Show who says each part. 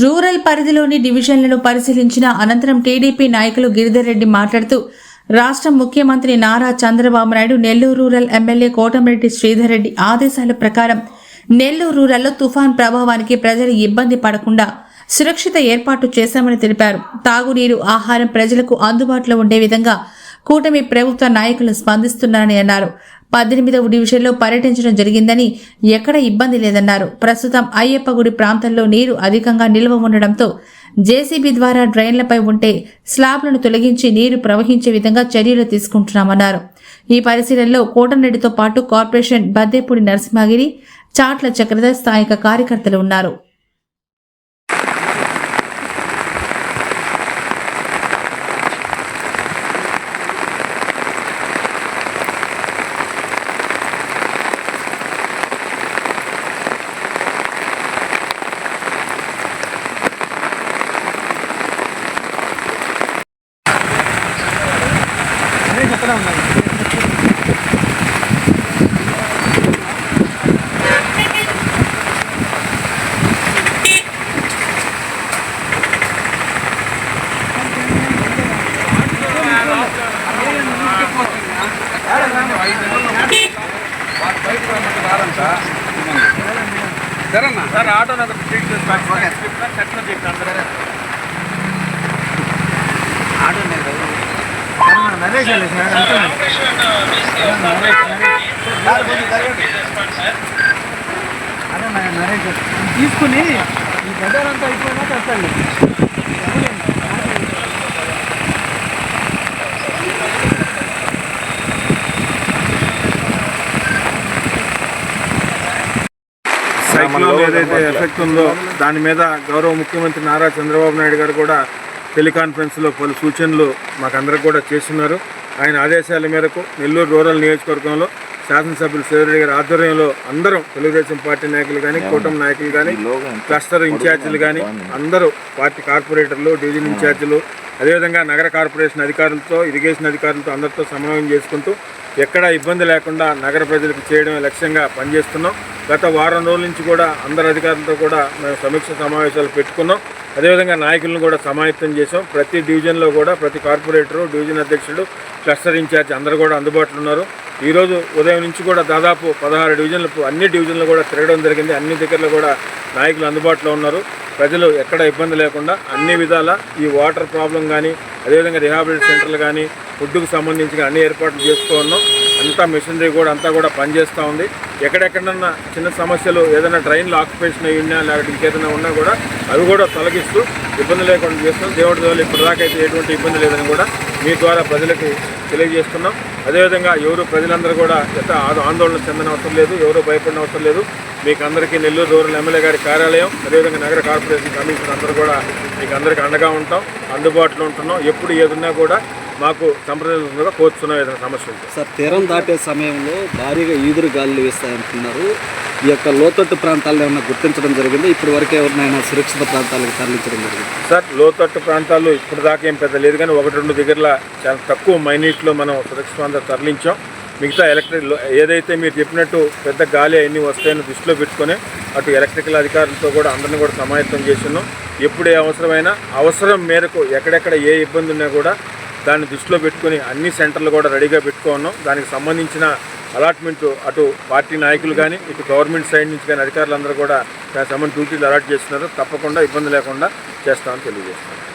Speaker 1: Rural పరిధిలోని డివిజన్లను పరిశీలించిన అనంతరం టీడీపీ నాయకులు గిరిధర్ రెడ్డి మాట్లాడుతూ రాష్ట్ర ముఖ్యమంత్రి నారా చంద్రబాబు నాయుడు నెల్లూరు రూరల్ ఎమ్మెల్యే కోటమిరెడ్డి శ్రీధర్ రెడ్డి ఆదేశాల ప్రకారం నెల్లూరు రూరల్లో తుఫాన్ ప్రభావానికి ప్రజలు ఇబ్బంది పడకుండా సురక్షిత ఏర్పాటు చేశామని తెలిపారు. తాగునీరు ఆహారం ప్రజలకు అందుబాటులో ఉండే విధంగా కూటమి ప్రభుత్వ నాయకులు స్పందిస్తున్నారని అన్నారు. పద్దెనిమిదవ డివిజన్లో పర్యటించడం జరిగిందని ఎక్కడ ఇబ్బంది లేదన్నారు. ప్రస్తుతం అయ్యప్ప గుడి ప్రాంతంలో నీరు అధికంగా నిల్వ ఉండడంతో జేసీబీ ద్వారా డ్రైన్లపై ఉంటే స్లాబ్లను తొలగించి నీరు ప్రవహించే విధంగా చర్యలు తీసుకుంటున్నామన్నారు. ఈ పరిశీలనలో కోటరెడ్డితో పాటు కార్పొరేషన్ బద్దేపూడి నరసింహగిరి చాట్ల చక్రధర్ స్థానిక కార్యకర్తలు ఉన్నారు.
Speaker 2: సరేనా? సార్ ఆటో ట్రీట్ చేస్తాను చెట్లు చెప్తాను ఆటో లేదు
Speaker 3: తీసుకుని ఈ బజార్ అంతా అయిపోయినా
Speaker 2: సైక్లోన్ ఏదైతే ఎఫెక్ట్ ఉందో దాని మీద గౌరవ ముఖ్యమంత్రి నారా చంద్రబాబు నాయుడు గారు కూడా టెలికాన్ఫరెన్స్లో పలు సూచనలు మాకందరికి కూడా చేస్తున్నారు. ఆయన ఆదేశాల మేరకు నెల్లూరు రూరల్ నియోజకవర్గంలో శాసనసభ్యులు శివరెడ్డి గారి ఆధ్వర్యంలో అందరం తెలుగుదేశం పార్టీ నాయకులు కానీ కూటమి నాయకులు కానీ క్లస్టర్ ఇన్ఛార్జీలు కానీ అందరూ పార్టీ కార్పొరేటర్లు డివిజన్ ఇన్ఛార్జీలు అదేవిధంగా నగర కార్పొరేషన్ అధికారులతో ఇరిగేషన్ అధికారులతో అందరితో సమన్వయం చేసుకుంటూ ఎక్కడా ఇబ్బంది లేకుండా నగర ప్రజలకు చేయడం లక్ష్యంగా పనిచేస్తున్నాం. గత వారం రోజుల నుంచి కూడా అందరు అధికారులతో కూడా మేము సమీక్ష సమావేశాలు పెట్టుకున్నాం. అదేవిధంగా నాయకులను కూడా సమాయత్తం చేసాం ప్రతి డివిజన్లో కూడా ప్రతి కార్పొరేటరు డివిజన్ అధ్యక్షుడు క్లస్టర్ ఇన్ఛార్జ్ అందరూ కూడా అందుబాటులో ఉన్నారు. ఈరోజు ఉదయం నుంచి కూడా దాదాపు పదహారు డివిజన్లు అన్ని డివిజన్లు కూడా తిరగడం జరిగింది. అన్ని దగ్గరలో కూడా నాయకులు అందుబాటులో ఉన్నారు. ప్రజలు ఎక్కడ ఇబ్బంది లేకుండా అన్ని విధాల ఈ వాటర్ ప్రాబ్లం కానీ అదేవిధంగా రిహాబిలిటీ సెంటర్లు కానీ ఫుడ్కు సంబంధించి అన్ని ఏర్పాట్లు చేస్తూ ఉన్నాం. అంతా మిషనరీ కూడా అంతా కూడా పనిచేస్తూ ఉంది. ఎక్కడెక్కడన్నా చిన్న సమస్యలు ఏదైనా ట్రైన్లో ఆక్యుపేషన్ అయి ఉన్నా లేకపోతే ఇంకేదైనా ఉన్నా కూడా అవి కూడా తొలగిస్తూ ఇబ్బంది లేకుండా చేస్తున్నాం. దేవుడి ద్వారా ఇప్పటిదాకా అయితే ఎటువంటి ఇబ్బంది లేదని కూడా మీ ద్వారా ప్రజలకి తెలియజేస్తున్నాం. అదేవిధంగా ఎవరు ప్రజలందరూ కూడా ఎంత ఆందోళన చెందిన అవసరం లేదు ఎవరు భయపడిన అవసరం లేదు. మీకు అందరికీ నెల్లూరు రూరల్ ఎమ్మెల్యే గారి కార్యాలయం అదేవిధంగా నగర కార్పొరేషన్ కమిషనర్ అందరూ కూడా మీకు అందరికీ అండగా ఉంటాం అందుబాటులో ఉంటున్నాం. ఎప్పుడు ఏదున్నా కూడా మాకు సంప్రదించగా కోరుతున్నాం ఏదైనా సమస్య ఉంటే.
Speaker 3: సార్ తీరం దాటే సమయంలో భారీగా ఈదురు గాలులు వేస్తాయంటున్నారు. ఈ యొక్క లోతట్టు ప్రాంతాలను ఏమైనా గుర్తించడం జరిగింది? ఇప్పటి వరకు ఎవరినైనా సురక్షిత ప్రాంతాలకు తరలించడం జరిగింది?
Speaker 2: సార్ లోతట్టు ప్రాంతాల్లో ఇప్పుడు దాకా ఏం పెద్ద లేదు కానీ ఒకటి రెండు దగ్గరలో చాలా తక్కువ మైనీట్లో మనం సురక్షిత ప్రాంతాలు తరలించాం. మిగతా ఎలక్ట్రిక్ ఏదైతే మీరు చెప్పినట్టు పెద్ద గాలి అన్నీ వస్తాయని దృష్టిలో పెట్టుకొని అటు ఎలక్ట్రికల్ అధికారులతో కూడా అందరిని కూడా సమాయత్తం చేస్తున్నాం. ఎప్పుడు ఏ అవసరమైనా అవసరం మేరకు ఎక్కడెక్కడ ఏ ఇబ్బంది ఉన్నా కూడా దాన్ని దృష్టిలో పెట్టుకొని అన్ని సెంటర్లు కూడా రెడీగా పెట్టుకున్నాం దానికి సంబంధించిన అలాట్మెంట్ అటు పార్టీ నాయకులు కానీ ఇటు గవర్నమెంట్ సైడ్ నుంచి కానీ అధికారులందరూ కూడా దానికి సంబంధించి డ్యూటీలు అలాట్ చేస్తున్నారు. తప్పకుండా ఇబ్బంది లేకుండా చేస్తామని తెలియజేస్తాను